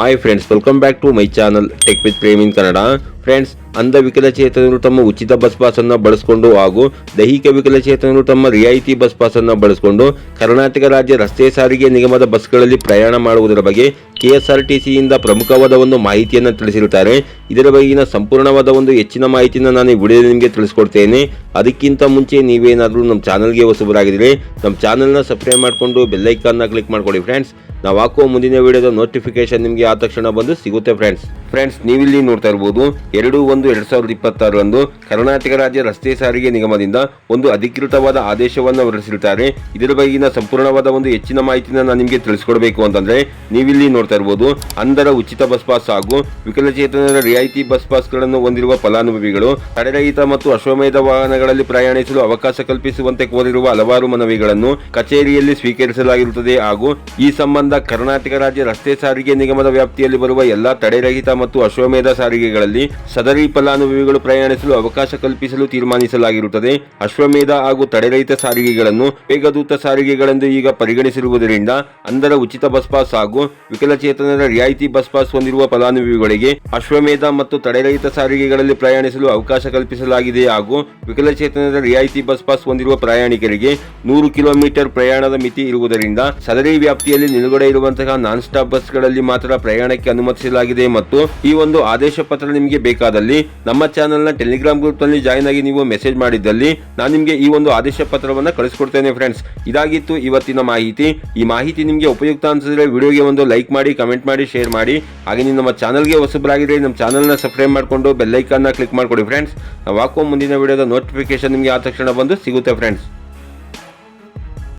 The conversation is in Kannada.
Hi friends welcome back to my channel tech with Prem in Kannada friends ಅಂಧ ವಿಕಲಚೇತನರು ತಮ್ಮ ಉಚಿತ ಬಸ್ ಪಾಸ್ ಅನ್ನು ಬಳಸಿಕೊಂಡು ಹಾಗೂ ದೈಹಿಕ ವಿಕಲಚೇತನರು ತಮ್ಮ ರಿಯಾಯಿತಿ ಬಸ್ ಪಾಸ್ ಅನ್ನು ಬಳಸಿಕೊಂಡು ಕರ್ನಾಟಕ ರಾಜ್ಯ ರಸ್ತೆ ಸಾರಿಗೆ ನಿಗಮದ ಬಸ್ಗಳಲ್ಲಿ ಪ್ರಯಾಣ ಮಾಡುವುದರ ಬಗ್ಗೆ ಕೆಎಸ್ಆರ್ಟಿಸಿಯಿಂದ ಪ್ರಮುಖವಾದ ಒಂದು ಮಾಹಿತಿಯನ್ನು ತಿಳಿಸಿರುತ್ತಾರೆ. ಇದರ ಬಗೆಗಿನ ಸಂಪೂರ್ಣವಾದ ಒಂದು ಹೆಚ್ಚಿನ ಮಾಹಿತಿಯನ್ನು ನಾನು ಈ ನಿಮಗೆ ತಿಳಿಸ್ಕೊಡ್ತೇನೆ. ಅದಕ್ಕಿಂತ ಮುಂಚೆ ನೀವೇನಾದರೂ ನಮ್ಮ ಚಾನಲ್ಗೆ ಹೊಸಬರಾಗಿದ್ದರೆ ನಮ್ಮ ಚಾನಲ್ನ ಸಬ್ಸ್ಕ್ರೈಬ್ ಮಾಡಿಕೊಂಡು ಬೆಲ್ಲೈಕಾನ್ನ ಕ್ಲಿಕ್ ಮಾಡಿಕೊಡಿ ಫ್ರೆಂಡ್ಸ್ ನಾವು ಹಾಕುವ ಮುಂದಿನ ವಿಡಿಯೋದ ನೋಟಿಫಿಕೇಶನ್ ನಿಮಗೆ ಆ ತಕ್ಷಣ ಬಂದು ಸಿಗುತ್ತೆ ಫ್ರೆಂಡ್ಸ್ ಫ್ರೆಂಡ್ಸ್ ನೀವಿಲ್ಲಿ ನೋಡ್ತಾ ಇರ್ಬೋದು, ಎರಡು ಒಂದು ಎರಡ್ ಸಾವಿರದ ಇಪ್ಪತ್ತಾರರಂದು ಕರ್ನಾಟಕ ರಾಜ್ಯ ರಸ್ತೆ ಸಾರಿಗೆ ನಿಗಮದಿಂದ ಒಂದು ಅಧಿಕೃತವಾದ ಆದೇಶವನ್ನು ಹೊರಡಿಸಿರುತ್ತಾರೆ. ಇದರ ಬಗೆಗಿನ ಸಂಪೂರ್ಣವಾದ ಒಂದು ಹೆಚ್ಚಿನ ಮಾಹಿತಿನ ನಾನು ನಿಮಗೆ ತಿಳಿಸ್ಕೊಡ್ಬೇಕು ಅಂತಂದ್ರೆ, ನೀವಿಲ್ಲಿ ನೋಡ್ತಾ ಇರ್ಬೋದು, ಅಂದರ ಉಚಿತ ಬಸ್ ಪಾಸ್ ಹಾಗೂ ವಿಕಲಚೇತನರ ರಿಯಾಯಿತಿ ಬಸ್ ಪಾಸ್ಗಳನ್ನು ಹೊಂದಿರುವ ಫಲಾನುಭವಿಗಳು, ತಡೆರಹಿತ ಮತ್ತು ಅಶ್ವಮೇಧ ವಾಹನಗಳಲ್ಲಿ ಪ್ರಯಾಣಿಸಲು ಅವಕಾಶ ಕಲ್ಪಿಸುವಂತೆ ಕೋರಿರುವ ಹಲವಾರು ಮನವಿಗಳನ್ನು ಕಚೇರಿಯಲ್ಲಿ ಸ್ವೀಕರಿಸಲಾಗಿರುತ್ತದೆ ಹಾಗೂ ಈ ಸಂಬಂಧ ಕರ್ನಾಟಕ ರಾಜ್ಯ ರಸ್ತೆ ಸಾರಿಗೆ ನಿಗಮದ ವ್ಯಾಪ್ತಿಯಲ್ಲಿ ಬರುವ ಎಲ್ಲಾ ತಡೆರಹಿತ ಮತ್ತು ಅಶ್ವಮೇಧ ಸಾರಿಗೆಗಳಲ್ಲಿ ಸದರಿ ಫಲಾನುಭವಿಗಳು ಪ್ರಯಾಣಿಸಲು ಅವಕಾಶ ಕಲ್ಪಿಸಲು ತೀರ್ಮಾನಿಸಲಾಗಿರುತ್ತದೆ. ಅಶ್ವಮೇಧ ಹಾಗೂ ತಡೆರಹಿತ ಸಾರಿಗೆಗಳನ್ನು ವೇಗದೂತ ಸಾರಿಗೆಗಳೆಂದು ಈಗ ಪರಿಗಣಿಸಿರುವುದರಿಂದ ಅಂದರ ಉಚಿತ ಬಸ್ ಪಾಸ್ ಹಾಗೂ ವಿಕಲಚೇತನರ ರಿಯಾಯಿತಿ ಬಸ್ ಪಾಸ್ ಹೊಂದಿರುವ ಫಲಾನುಭವಿಗಳಿಗೆ ಅಶ್ವಮೇಧ ಮತ್ತು ತಡೆರಹಿತ ಸಾರಿಗೆಗಳಲ್ಲಿ ಪ್ರಯಾಣಿಸಲು ಅವಕಾಶ ಕಲ್ಪಿಸಲಾಗಿದೆ ಹಾಗೂ ವಿಕಲಚೇತನರ ರಿಯಾಯಿತಿ ಬಸ್ ಪಾಸ್ ಹೊಂದಿರುವ ಪ್ರಯಾಣಿಕರಿಗೆ ನೂರು ಕಿಲೋಮೀಟರ್ ಪ್ರಯಾಣದ ಮಿತಿ ಇರುವುದರಿಂದ ಸದರಿ ವ್ಯಾಪ್ತಿಯಲ್ಲಿ ನಿಲುಗಡೆ ಇರುವಂತಹ ನಾನ್ ಸ್ಟಾಪ್ ಬಸ್ಗಳಲ್ಲಿ ಮಾತ್ರ ಪ್ರಯಾಣಕ್ಕೆ ಅನುಮತಿಸಲಾಗಿದೆ ಮತ್ತು ಈ ಒಂದು ಆದೇಶ ಪತ್ರ ನಿಮಗೆ ಬೇಕಾದಲ್ಲಿ ನಮ್ಮ ಚಾನೆಲ್ನ ಟೆಲಿಗ್ರಾಮ್ ಗ್ರೂಪ್ನಲ್ಲಿ ಜಾಯಿನ್ ಆಗಿ ನೀವು ಮೆಸೇಜ್ ಮಾಡಿದ್ದಲ್ಲಿ ನಾನು ನಿಮಗೆ ಈ ಒಂದು ಆದೇಶ ಪತ್ರವನ್ನು ಕಳಿಸ್ಕೊಡ್ತೇನೆ ಫ್ರೆಂಡ್ಸ್ ಇದಾಗಿತ್ತು ಇವತ್ತಿನ ಮಾಹಿತಿ. ಈ ಮಾಹಿತಿ ನಿಮಗೆ ಉಪಯುಕ್ತ ಅನಿಸಿದ್ರೆ ವಿಡಿಯೋಗೆ ಒಂದು ಲೈಕ್ ಮಾಡಿ ಕಮೆಂಟ್ ಮಾಡಿ ಶೇರ್ ಮಾಡಿ. ಹಾಗೆ ನೀವು ನಮ್ಮ ಚಾನಲ್ಗೆ ಹೊಸಬರಾಗಿದ್ರೆ ನಮ್ಮ ಚಾನಲ್ನ ಸಬ್ಸ್ಕ್ರೈಬ್ ಮಾಡಿಕೊಂಡು ಬೆಲ್ಲೈಕನ್ನ ಕ್ಲಿಕ್ ಮಾಡ್ಕೊಡಿ ಫ್ರೆಂಡ್ಸ್ ನಾವು ಹಾಕೋ ಮುಂದಿನ ವಿಡಿಯೋದ ನೋಟಿಫಿಕೇಶನ್ ನಿಮಗೆ ಆ ತಕ್ಷಣ ಬಂದು ಸಿಗುತ್ತೆ ಫ್ರೆಂಡ್ಸ್